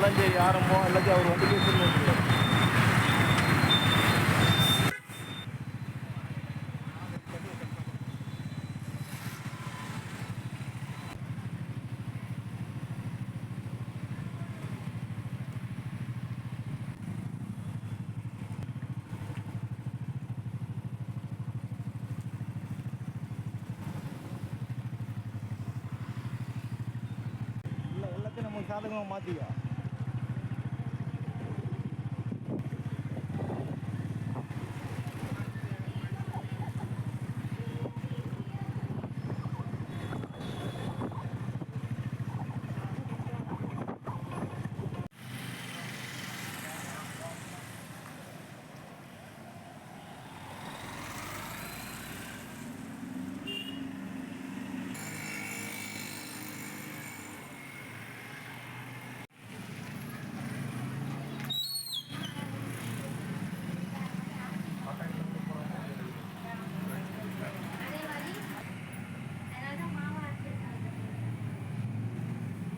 எல்லாம் யாரமோ எல்லாத்தையும் அவர் வந்து சொல்லி சாதகமாக எல்லாத்தையும் நமக்கு சாதகமாக மாற்றிக்கோ ஆசீர்வாதம் பண்ணிட்டாங்க குமரனுக்கு அம்பாள் ஆசீர்வாதம் பண்ணிட்டாங்க என்னம்மா தூக்கி போட்டால வந்துட்டு இப்பதான் போனேன் ஒன்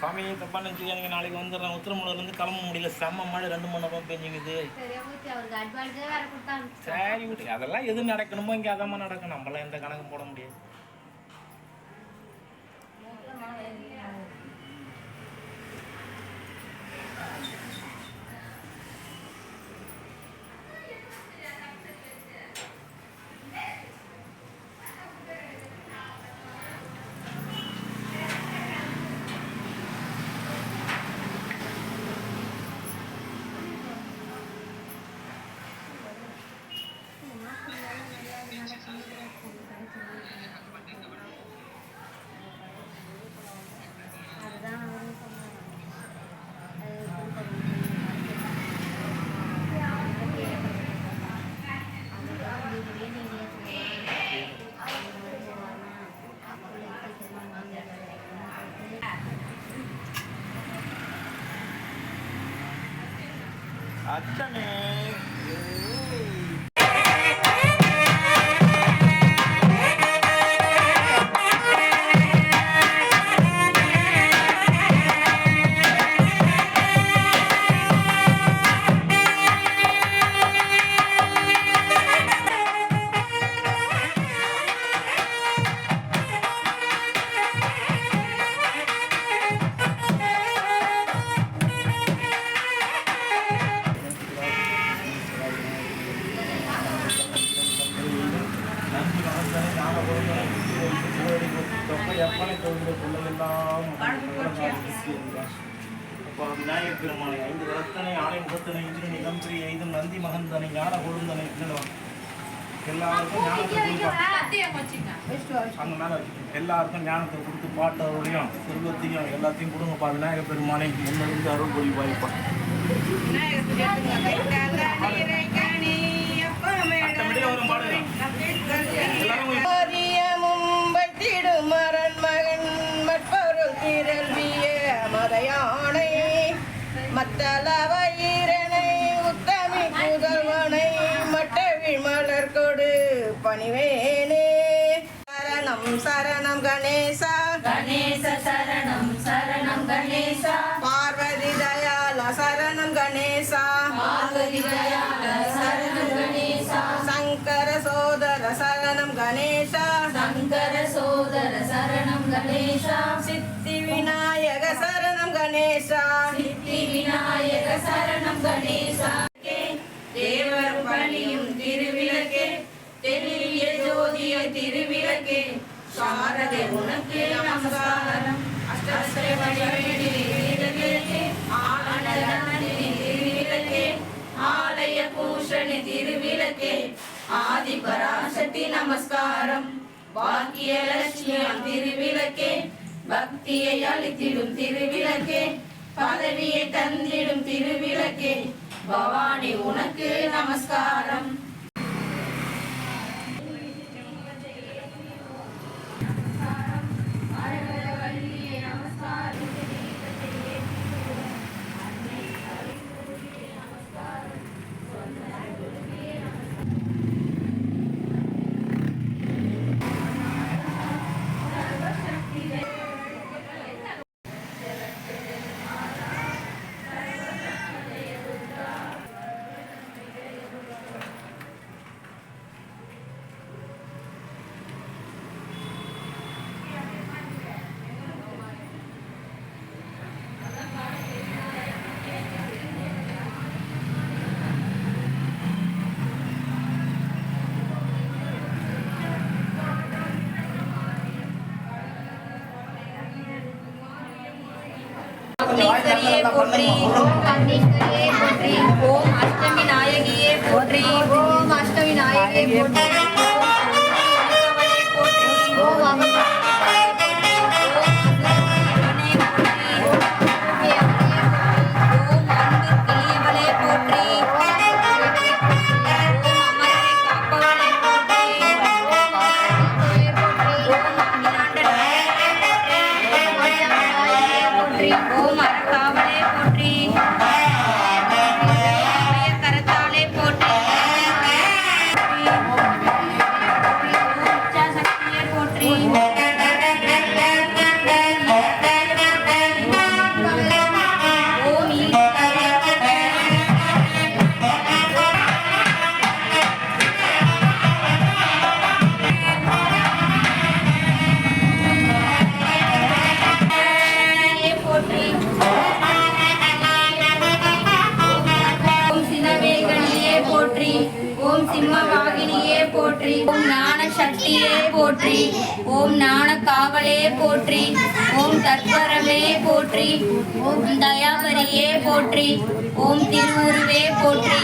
சாமி தப்பா நினச்சிக்காதீங்க நாளைக்கு வந்துடுறேன். உத்திரமலர்லேருந்து கிளம்ப முடியல. செம்ம மழை. ரெண்டு மணி நேரம் பெஞ்சுங்குது சரி விட்டு அதெல்லாம் எது நடக்கணுமோ இங்கே அதமாக நடக்கும். நம்மளாம் எந்த கணக்கும் போட முடியாது. 这里 எப்பனை தொழில் பிள்ளையெல்லாம் அப்போ விநாயகர் பெருமானை ஐந்து ரத்தனை ஆணை முகத்தனை இன்று நிலம்பரி எய்தும் நந்தி மகந்தனை ஞான கொடுந்தனை என்னும் எல்லாருக்கும் ஞானத்தை அந்த மேலே எல்லாருக்கும் ஞானத்தை கொடுத்து பாட்டவரையும் செல்வத்தையும் எல்லாத்தையும் கொடுங்கப்பா விநாயகர் பெருமானை முன்னிருந்து அருள் பொழி வாய்ப்பா வரும் பாடுங்க எல்லாரும் மதையானை மத்தளவயிரனை உத்தமி புதல்வனை மட்டவி மலர் கொடு பணிவேனே. சரணம் சரணம் கணேசா. கணேச சரணம் சரணம் கணேச. பார்வதி தயால சரணம் கணேசா. பார்வதி தயாள சரணம் கணேச. சங்கர சோதர சரணம் கணேசா. கணேசா. சித்தி விநாயக சரணம் கணேசா. தேவர் பணியும் திருவிளக்கே. தெளிய ஜோதிய திருவிளக்கே. சாரதை உனக்கே நமஸ்காரம். ஆலய பூஷணி திருவிளக்கே. ஆதி பராசக்தி நமஸ்காரம். பாக்கியலட்சுமியாம் திருவிளக்கே. பக்தியை அளித்திடும் திருவிளக்கே பதவியை தந்திடும் திருவிளக்கே. பவானி உனக்கு நமஸ்காரம். பத்மேஸ்வரியே போற்றி ஓம் பத்மேஸ்வரியே போற்றி ஓம் அஷ்டமி நாயகியே போற்றி ஓம் அஷ்டமி நாயகியே போற்றி நாயகியே போற்றி சிம்மவாகினியே போற்றி. ஓம் ஞான சக்தியே போற்றி. ஓம் ஞான காவலே போற்றி. ஓம் தத்வரமே போற்றி. ஓம் தயாவரியே போற்றி. ஓம் திருவுருவே போற்றி.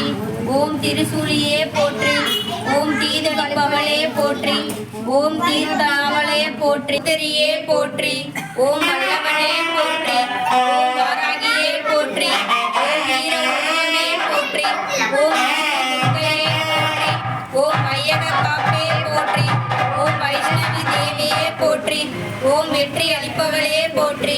ஓம் திருசூலியே போற்றி. ஓம் தீதளிப்பவளே போற்றி. ஓம் தீர்த்தாவளே போற்றி. திரியே போற்றி. ஓம் வல்லவனே போற்றி. ஓம் வெற்றி அளிப்பவளே போற்றி.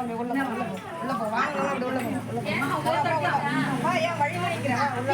வா, உள்ள உள்ள போ, வாங்க, வாங்க, உள்ள போங்க, உள்ள போங்க. ஏன் வழி மறிக்கிற? உள்ள